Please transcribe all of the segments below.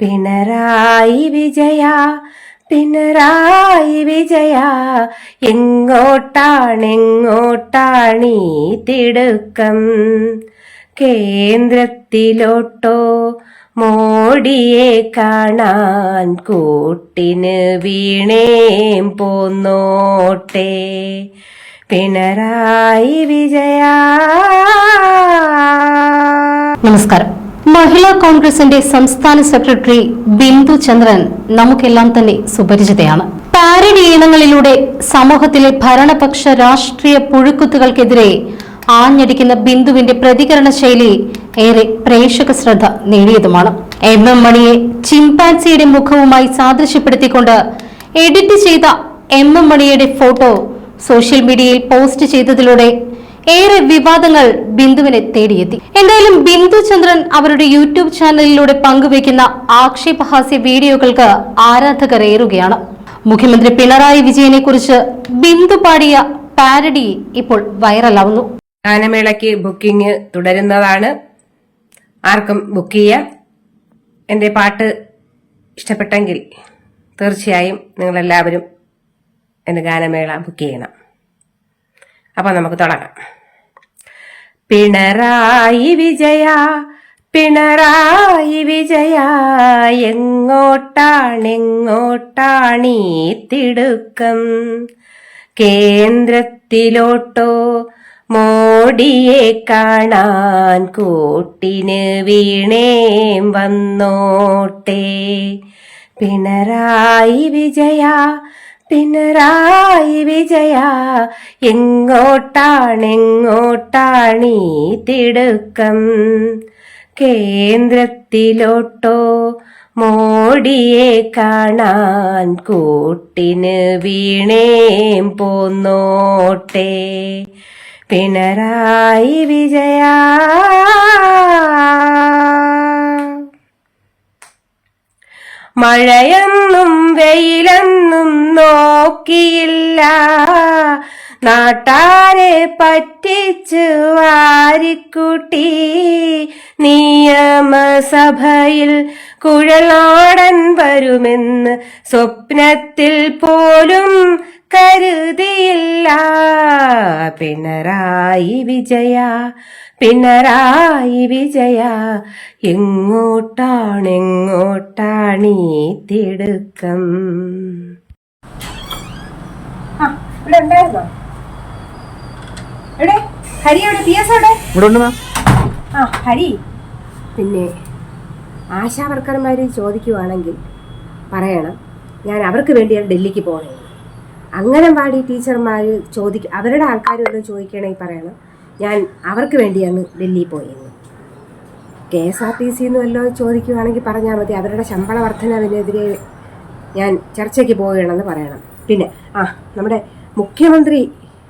പിണറായി വിജയ പിണറായി വിജയ എങ്ങോട്ടാണെങ്ങോട്ടാണീ തിടുക്കം? കേന്ദ്രത്തിലോട്ടോ മോടിയെ കാണാൻ കൂട്ടിന് വീണേം പോന്നോട്ടെ. പിണറായി വിജയ. നമസ്കാരം. മഹിളാ കോൺഗ്രസിന്റെ സംസ്ഥാന സെക്രട്ടറി ബിന്ദു ചന്ദ്രൻ നമുക്കെല്ലാം തന്നെ സുപരിചിതയാണ്. പാരഡി ഈണങ്ങളിലൂടെ സമൂഹത്തിലെ ഭരണപക്ഷ രാഷ്ട്രീയ പുഴുക്കുത്തുകൾക്കെതിരെ ആഞ്ഞടിക്കുന്ന ബിന്ദുവിന്റെ പ്രതികരണ ശൈലി ഏറെ പ്രേക്ഷക ശ്രദ്ധ നേടിയതുമാണ്. എം എം മണിയെ ചിമ്പാൻസിയുടെ മുഖവുമായി സാദൃശ്യപ്പെടുത്തിക്കൊണ്ട് എഡിറ്റ് ചെയ്ത എം എം മണിയുടെ ഫോട്ടോ സോഷ്യൽ മീഡിയയിൽ പോസ്റ്റ് ചെയ്തതിലൂടെ ഏറെ വിവാദങ്ങൾ ബിന്ദുവിനെ തേടിയെത്തി. എന്തായാലും ബിന്ദു ചന്ദ്രൻ അവരുടെ യൂട്യൂബ് ചാനലിലൂടെ പങ്കുവയ്ക്കുന്ന ആക്ഷേപഹാസ്യ വീഡിയോകൾക്ക് ആരാധകർ ഏറുകയാണ്. മുഖ്യമന്ത്രി പിണറായി വിജയനെ കുറിച്ച് ബിന്ദു പാടിയ പാരഡി ഇപ്പോൾ വൈറലാവുന്നു. ഗാനമേളയ്ക്ക് ബുക്കിംഗ് തുടരുന്നതാണ്. ആർക്കും ബുക്ക് ചെയ്യാം. എന്റെ പാട്ട് ഇഷ്ടപ്പെട്ടെങ്കിൽ തീർച്ചയായും നിങ്ങളെല്ലാവരും എന്റെ ഗാനമേള ബുക്ക് ചെയ്യണം. അപ്പം നമുക്ക് തുടങ്ങാം. പിണറായി വിജയ പിണറായി വിജയ എങ്ങോട്ടാണെങ്ങോട്ടാണീ തിടുക്കം? കേന്ദ്രത്തിലോട്ടോ മോടിയെ കാണാൻ കൂട്ടിന് വീണേം വന്നോട്ടെ. പിണറായി വിജയ പിണറായി വിജയ. എങ്ങോട്ടാണെങ്ങോട്ടാണീ തിടുക്കം? കേന്ദ്രത്തിലോട്ടോ മോടിയെ കാണാൻ കൂട്ടിന് വീണേം പോന്നോട്ടെ. പിണറായി വിജയ. മഴയെന്നും വെയിലെന്നും നോക്കിയില്ല. നാട്ടാരെ പറ്റിച്ച് വാരിക്കൂട്ടി. നിയമസഭയിൽ കുഴലാടൻ വരുമെന്ന് സ്വപ്നത്തിൽ പോലും കരുതിയില്ല. പിണറായി വിജയ പിണറായി വിജയ എങ്ങോട്ടാണെങ്ങോട്ടാണീ തിടുക്കം? ഇവിടെ ഉണ്ടായിരുന്നോ? എവിടെ? ഹരി എവിടെ പി എസ് എവിടെ ഇവിടെ ഉണ്ട് മാം. ആ ഹരി. പിന്നെ ആശാ വർക്കർമാർ ചോദിക്കുവാണെങ്കിൽ പറയണം ഞാൻ അവർക്ക് വേണ്ടിയാണ് ഡൽഹിക്ക് പോകണേ അംഗനവാടി ടീച്ചർമാർ ചോദിക്ക അവരുടെ ആൾക്കാർ വല്ലതും ചോദിക്കണമെങ്കിൽ പറയണം. ഞാൻ അവർക്ക് വേണ്ടിയാണ് ഡൽഹി പോയെന്ന് K S R T C എന്ന് വല്ലതും ചോദിക്കുവാണെങ്കിൽ പറഞ്ഞാൽ മതി. അവരുടെ ശമ്പള വർധനവിനെതിരെ ഞാൻ ചർച്ചയ്ക്ക് പോവുകയാണെന്ന് പറയണം. പിന്നെ ആ നമ്മുടെ മുഖ്യമന്ത്രി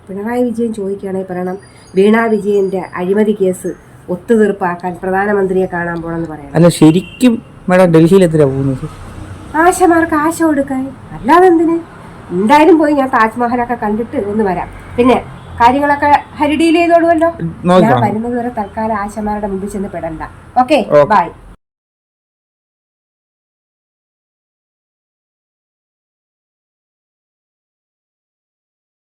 പിണറായി വിജയൻ ചോദിക്കുകയാണെങ്കിൽ പറയണം. വീണ വിജയന്റെ അഴിമതി കേസ് ഒത്തുതീർപ്പാക്കാൻ പ്രധാനമന്ത്രിയെ കാണാൻ പോകണമെന്ന് പറയണം. അല്ല ശരിക്കും മേഡം ഡൽഹിയിൽ എത്ര പോകുന്നത്? ആശമാർക്ക് ആശ കൊടുക്കാൻ. അല്ലാതെ എന്തിന് എന്തായാലും പോയി ഞാൻ താജ്മഹലൊക്കെ കണ്ടിട്ട് ഒന്ന് വരാം. പിന്നെ കാര്യങ്ങളൊക്കെ ഹരിഡിയിൽ ചെയ്തോളുമല്ലോ? ഞാൻ വരുന്നത് വരെ തൽക്കാലം ആശമാരുടെ മുമ്പിൽ ചെന്ന് പെടണ്ട. ഓക്കെ. ബൈ.